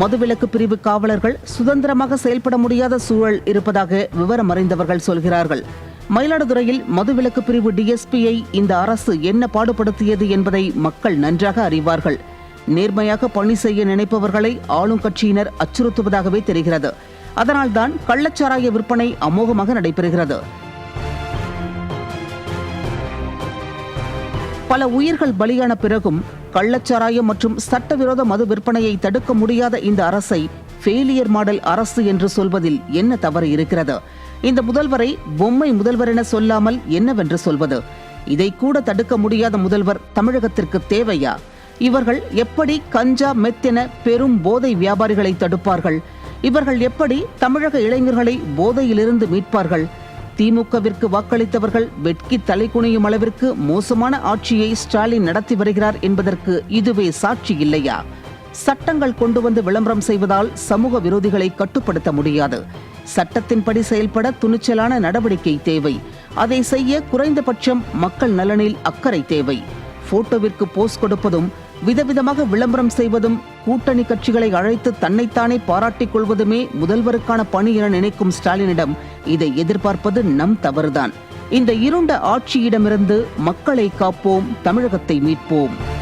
மதுவிலக்கு பிரிவு காவலர்கள் சுதந்திரமாக செயல்பட முடியாத சூழல் இருப்பதாக விவரம் அறிந்தவர்கள் சொல்கிறார்கள். மயிலாடுதுறையில் மதுவிலக்கு பிரிவு டிஎஸ்பியை இந்த அரசு என்ன பாடுபடுத்தியது என்பதை மக்கள் நன்றாக அறிவார்கள். நேர்மையாக பணி செய்ய நினைப்பவர்களை ஆளும் கட்சியினர் அச்சுறுத்துவதாகவே தெரிகிறது. அதனால்தான் கள்ளச்சாராய விற்பனை அமோகமாக நடைபெறுகிறது. பல உயிர்கள் பலியான பிறகும் கள்ளச்சாராயம் மற்றும் சட்டவிரோத மது விற்பனையை தடுக்க முடியாத இந்த அரசை ஃபெயிலியர் மாடல் அரசு என்று சொல்வதில் என்ன தவறு இருக்கிறது? இந்த முதல்வரை பொம்மை முதல்வர் என சொல்லாமல் என்னவென்று சொல்வது? இதை கூட தடுக்க முடியாத முதல்வர் தமிழகத்திற்கு தேவையா? இவர்கள் எப்படி கஞ்சா மெத்தென பெரும் போதை வியாபாரிகளை தடுப்பார்கள்? இவர்கள் எப்படி தமிழக இளைஞர்களை போதையிலிருந்து மீட்பார்கள்? திமுகவிற்கு வாக்களித்தவர்கள் வெட்கி தலை குனியும் அளவிற்கு மோசமான ஆட்சியை ஸ்டாலின் நடத்தி வருகிறார் என்பதற்கு இதுவே சாட்சி இல்லையா? சட்டங்கள் கொண்டு வந்து விளம்பரம் செய்வதால் சமூக விரோதிகளை கட்டுப்படுத்த முடியாது. சட்டத்தின்படி செயல்பட துணிச்சலான நடவடிக்கை தேவை. அதை செய்ய குறைந்தபட்சம் மக்கள் நலனில் அக்கறை தேவை. போட்டோவிற்கு போஸ் கொடுப்பதும் விதவிதமாக விளம்பரம் செய்வதும் கூட்டணி கட்சிகளை அழைத்து தன்னைத்தானே பாராட்டிக் கொள்வதுமே முதல்வருக்கான பணி என நினைக்கும் ஸ்டாலினிடம் இதை எதிர்பார்ப்பது நம் தவறுதான். இந்த இருண்ட ஆட்சியிடமிருந்து மக்களை காப்போம் தமிழகத்தை மீட்போம்.